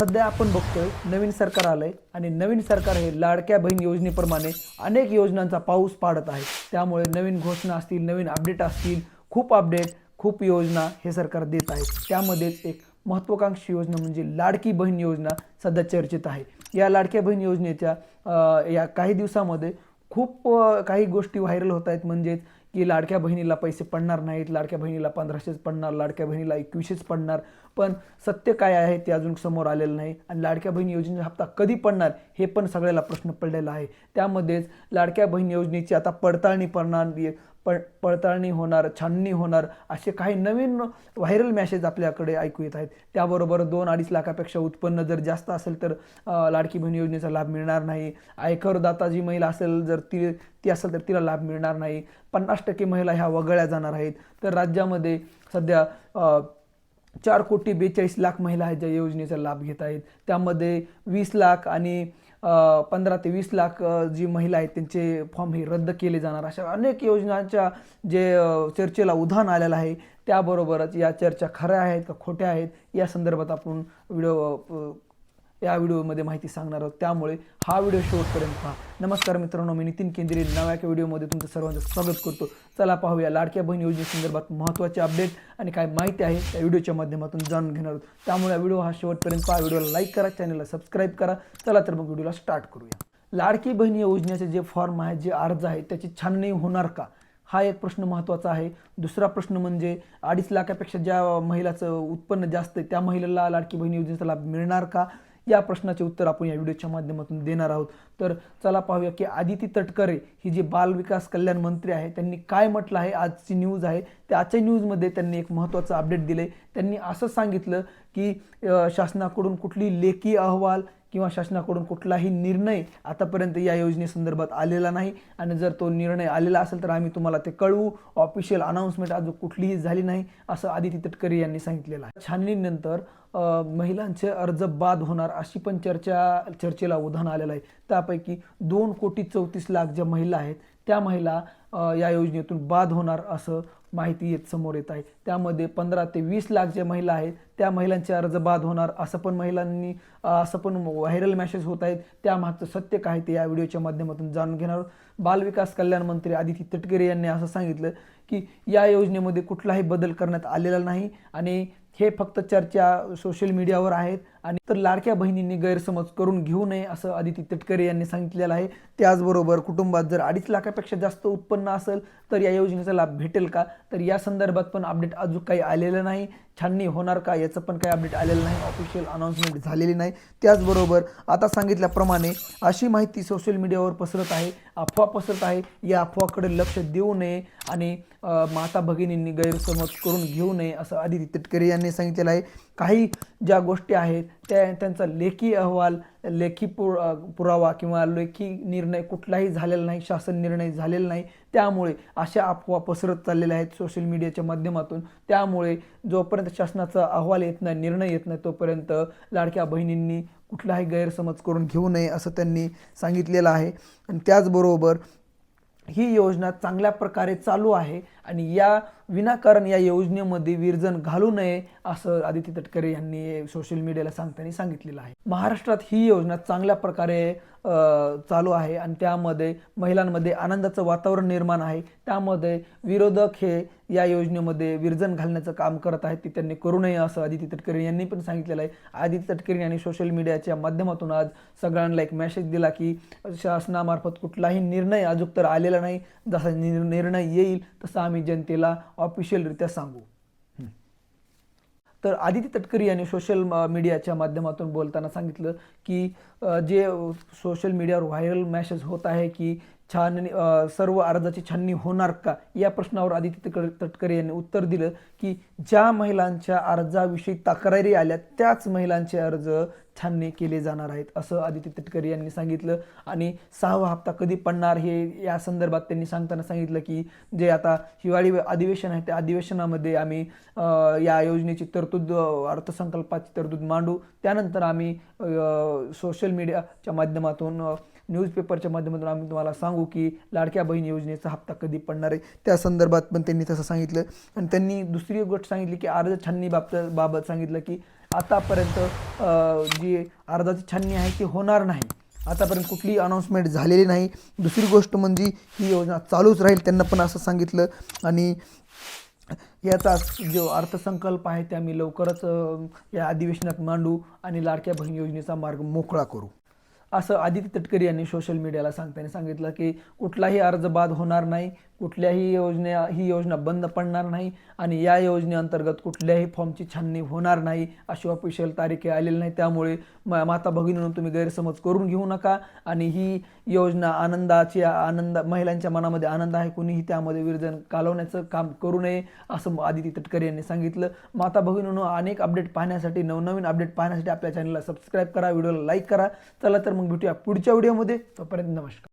सध्या आपण बघतोय नवीन सरकार आलंय आणि नवीन सरकार हे लाडक्या बहीण योजनेप्रमाणे अनेक योजनांचा पाऊस पाडत आहे. त्यामुळे नवीन घोषणा असतील नवीन अपडेट असतील खूप अपडेट खूप योजना हे सरकार देत आहे. त्यामध्येच एक महत्त्वाकांक्षी योजना म्हणजे लाडकी बहीण योजना सध्या चर्चेत आहे. या लाडक्या बहीण योजनेच्या या काही दिवसामध्ये खूप काही गोष्टी व्हायरल होत आहेत. म्हणजेच की लाडक्या बहिणीला पैसे पडणार नाहीत लाडक्या बहिणीला पंधराशेच पडणार लाडक्या बहिणीला एकवीसशेच पडणार. पण सत्य काय आहे ते अजून समोर आलेलं नाही. आणि लाडक्या बहीण योजनेचा हप्ता कधी पडणार हे पण सगळ्याला प्रश्न पडलेला आहे. त्यामध्येच लाडक्या बहीण योजनेची आता पडताळणी पडणार पड पडताळणी होणार छाननी होणार असे काही नवीन व्हायरल मॅसेज आपल्याकडे ऐकू येत आहेत. त्याबरोबर दोन अडीच लाखापेक्षा उत्पन्न जर जास्त असेल तर लाडकी बहीण योजनेचा लाभ मिळणार नाही. आयकरदाता जी महिला असेल जर ती ती असेल तर तिला लाभ मिळणार नाही. पन्नास टक्के महिला ह्या वगळल्या जाणार आहेत. तर राज्यामध्ये सध्या चार कोटी बेचाळीस लाख महिला आहेत ज्या योजनेचा लाभ घेत आहेत. त्यामध्ये वीस लाख आणि पंधरा ते वीस लाख जी महिला आहेत त्यांचे फॉर्म हे रद्द केले जाणार. अशा अनेक योजनांच्या जे चर्चेला उधाण आलेलं आहे त्याबरोबरच या चर्चा खऱ्या आहेत का खोट्या आहेत या संदर्भात आपण व्हिडिओ या व्हिडिओमध्ये माहिती सांगणार आहोत. त्यामुळे हा व्हिडिओ शेवटपर्यंत पहा. नमस्कार मित्रांनो मी नितीन केंद्रे. नव्या एका व्हिडिओमध्ये तुमचं सर्वांचं स्वागत करतो. चला पाहूया लाडक्या बहीण योजनेसंदर्भात महत्त्वाचे अपडेट आणि काय माहिती आहे त्या व्हिडिओच्या माध्यमातून जाणून घेणार आहोत. त्यामुळे व्हिडिओ हा शेवटपर्यंत पहा. व्हिडिओला लाईक करा चॅनलला सबस्क्राईब करा. चला तर मग व्हिडिओला स्टार्ट करूया. लाडकी बहीण योजनेचे जे फॉर्म आहे जे अर्ज आहे त्याची छाननी होणार का? हा एक प्रश्न महत्त्वाचा आहे. दुसरा प्रश्न म्हणजे अडीच लाखापेक्षा ज्या महिलाचं उत्पन्न जास्त आहे त्या महिलेला लाडकी बहीण योजनेचा लाभ मिळणार का? या प्रश्नाचे उत्तर आपण या व्हिडिओच्या माध्यमातून देणार आहोत. तर चला पाहूया की आदिती तटकरे ही जी बाल विकास कल्याण मंत्री आहे त्यांनी काय म्हटलं आहे? आजची न्यूज आहे. त्या आजच्या न्यूजमध्ये त्यांनी एक महत्त्वाचं अपडेट दिले त्यांनी असं सांगितलं की शासनाकडून कुठली लेखी अहवाल किंवा शासनाकडून कुठलाही निर्णय आतापर्यंत या योजनेसंदर्भात आलेला नाही. आणि जर तो निर्णय आलेला असेल तर आम्ही तुम्हाला ते कळवू. ऑफिशियल अनाऊन्समेंट अजून कुठलीही झाली नाही असं आदिती तटकरे यांनी सांगितलेलं आहे. छाननीनंतर महिलांचे अर्ज बाद होणार अशी पण चर्चा चर्चेला उधाण आलेलं आहे. त्यापैकी दोन कोटी चौतीस लाख ज्या महिला आहेत त्या महिला या योजनेतून बाद होणार असं माहिती येत समोर येत आहे. त्यामध्ये पंधरा ते वीस लाख ज्या महिला आहेत त्या महिलांचे अर्ज बाद होणार असं पण महिलांनी असं पण व्हायरल मॅसेज होत आहेत. त्यामागचं सत्य काय ते या व्हिडिओच्या माध्यमातून जाणून घेणार बालविकास कल्याण मंत्री आदिती तटकरे यांनी असं सांगितलं की या योजनेमध्ये कुठलाही बदल करण्यात आलेला नाही आणि हे फक्त चर्चा सोशल मीडियावर आहेत आणि तर लाडक्या बहिणींनी गैरसमज करून घेऊ नये असं आदिती तटकरे यांनी सांगितलेलं आहे. त्याचबरोबर कुटुंबात जर अडीच लाखापेक्षा जास्त उत्पन्न असेल तर या योजनेचा लाभ भेटेल का? तर या संदर्भात पण अपडेट अजून काही आलेलं नाही. छाननी होणार का याचं पण काही अपडेट आलेलं नाही. ऑफिशियल अनाऊन्समेंट झालेली नाही. त्याचबरोबर आता सांगितल्याप्रमाणे अशी माहिती सोशल मीडियावर पसरत आहे अफवा पसरत आहे. या अफवाकडे लक्ष देऊ नये आणि माता भगिनींनी गैरसमज करून घेऊ नये असं आदिती तटकरे यांनी सांगितलेलं आहे. काही ज्या गोष्टी आहेत त्या त्यांचा लेखी अहवाल लेखी पुर पुरावा किंवा लेखी निर्णय कुठलाही झालेला नाही शासन निर्णय झालेला नाही त्यामुळे अशा अफवा पसरत चाललेल्या आहेत सोशल मीडियाच्या माध्यमातून. त्यामुळे जोपर्यंत शासनाचा अहवाल येत नाही निर्णय येत नाही तोपर्यंत लाडक्या बहिणींनी कुठलाही गैरसमज करून घेऊ नये असं त्यांनी सांगितलेलं आहे. आणि त्याचबरोबर ही योजना चांगल्या प्रकारे चालू आहे आणि या विनाकारण या योजनेमध्ये विरजन घालू नये असं आदित्य तटकरे यांनी सोशल मीडियाला सांगताना सांगितलेलं आहे. महाराष्ट्रात ही योजना चांगल्या प्रकारे चालू आहे आणि त्यामध्ये महिलांमध्ये आनंदाचं वातावरण निर्माण आहे. त्यामध्ये विरोधक हे या योजनेमध्ये विरजन घालण्याचं काम करत आहेत. ते त्यांनी करू नये असं आदित्य तटकरे यांनी पण सांगितलेलं आहे. आदित्य तटकरे यांनी सोशल मीडियाच्या माध्यमातून आज सगळ्यांना एक मेसेज दिला की शासनामार्फत कुठलाही निर्णय अजून तर आलेला नाही. जसा निर- निर्णय येईल तसा आम्ही जनतेला ऑफिशियलरित्या सांगू. तर आदित्य तटकरी यांनी सोशल मीडियाच्या माध्यमातून बोलताना सांगितलं की जे सोशल मीडियावर व्हायरल मॅसेज होत आहे की छान सर्व अर्जाची छाननी होणार का? या प्रश्नावर आदित्य तटकरे तटकरे यांनी उत्तर दिलं की ज्या महिलांच्या अर्जाविषयी तक्रारी आल्या त्याच महिलांचे अर्ज छाननी केले जाणार आहेत असं आदित्य तटकरे यांनी सांगितलं. आणि सहावा हप्ता कधी पडणार हे या संदर्भात त्यांनी सांगताना सांगितलं की जे आता हिवाळी अधिवेशन आहे त्या अधिवेशनामध्ये आम्ही या योजनेची तरतूद अर्थसंकल्पाची तरतूद मांडू. त्यानंतर आम्ही सोशल मीडियाच्या माध्यमातून न्यूजपेपरच्या माध्यमातून आम्ही तुम्हाला सांगू की लाडक्या बहीण योजनेचा हप्ता कधी पडणार आहे. त्या संदर्भात पण त्यांनी तसं सांगितलं. आणि त्यांनी दुसरी गोष्ट सांगितली की अर्ज छाननी बाबत बाबत सांगितलं की आतापर्यंत जी अर्जाची छाननी आहे ती होणार नाही. आतापर्यंत कुठलीही अनाऊन्समेंट झालेली नाही. दुसरी गोष्ट म्हणजे ही योजना चालूच राहील त्यांना पण असं सांगितलं. आणि याचा जो अर्थसंकल्प आहे ते आम्ही लवकरच या अधिवेशनात मांडू आणि लाडक्या बहीण योजनेचा मार्ग मोकळा करू. असं आदित्य तटकरी यांनी सोशल मीडियाला सांगताना सांगितलं की कुठलाही अर्ज बाद होणार नाही. कुठल्याही योजने ही योजना बंद पडणार नाही आणि या योजनेअंतर्गत कुठल्याही फॉर्मची छाननी होणार नाही अशी ऑफिशियल तारीख आलेली नाही. त्यामुळे म माता भगिनीनं तुम्ही गैरसमज करून घेऊ नका आणि ही योजना आनंदाची आनंद महिलांच्या मनामध्ये आनंद आहे कुणीही त्यामध्ये विरजन कालवण्याचं काम करू नये असं आदिती तटकरे यांनी सांगितलं. माता भगिनीनं अनेक अपडेट पाहण्यासाठी नवनवीन अपडेट पाहण्यासाठी आपल्या चॅनलला सबस्क्राईब करा व्हिडिओला लाईक करा. चला तर मग भेटूया पुढच्या व्हिडिओमध्ये तोपर्यंत नमस्कार.